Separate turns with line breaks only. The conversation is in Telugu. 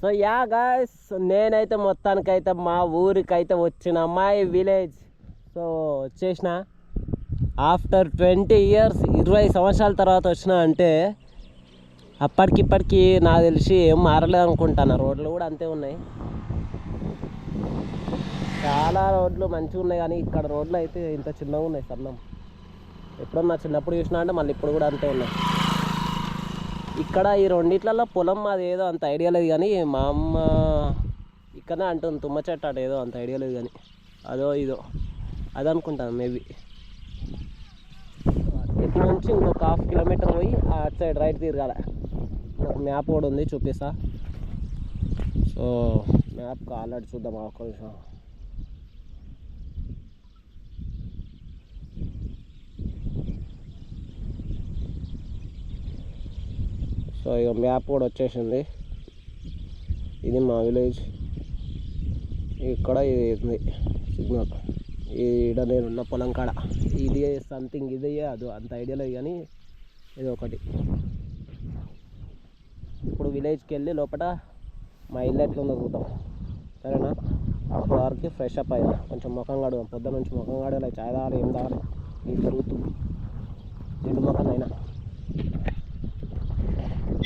సో యా గాయస్ నేనైతే మొత్తానికైతే మా ఊరికైతే వచ్చిన మై విలేజ్ సో వచ్చేసిన. ఆఫ్టర్ ట్వంటీ ఇయర్స్ ఇరవై సంవత్సరాల తర్వాత వచ్చిన అంటే అప్పటికిప్పటికి నాకు తెలిసి ఏం మారలేదు అనుకుంటాను రోడ్లు కూడా అంతే ఉన్నాయి. చాలా రోడ్లు మంచిగా ఉన్నాయి కానీ ఇక్కడ రోడ్లు అయితే ఇంత చిన్నగా ఉన్నాయి సన్నం ఎప్పుడన్నా చిన్నప్పుడు చూసినా అంటే మళ్ళీ ఇప్పుడు కూడా అంతే ఉన్నాయి. ఇక్కడ ఈ రెండిట్లలో పొలం మాది ఏదో అంత ఐడియా లేదు కానీ మా అమ్మ ఇక్కడనే అంటుంది తుమ్మ చెట్టు అటు ఏదో అంత ఐడియా లేదు కానీ. అదో ఇదో. అది అనుకుంటాను మేబీ ఇటు నుంచి ఇంకొక హాఫ్ కిలోమీటర్ పోయి అటు సైడ్ రైట్ తిరగాల. నాకు మ్యాప్ కూడా ఉంది చూపిస్తా. సో మ్యాప్ ఆల్రెడీ చూద్దాం కొంచెం సో ఇక మ్యాప్ కూడా వచ్చేసింది. ఇది మా విలేజ్. ఇక్కడ ఇది ఉంది సిగ్నల్. ఈడ నేను ఉన్న పొలం కాడ. ఇది సంథింగ్ ఇది అది అంత ఐడియా లేదు కానీ ఇది ఒకటి. ఇప్పుడు విలేజ్కి వెళ్ళి లోపల మా ఇల్లు ఎట్లా ఉందో చూద్దాం. సరేనా? అప్పటి వరకు ఫ్రెష్ అప్ అయ్యా కొంచెం ముఖం కడుగుదాం. పొద్దున నుంచి ముఖం కడగలే. చాయ్ తాగాలి ఏం తాగాలి? ఇది తిరుగుతుంది నీళ్ళు ముఖం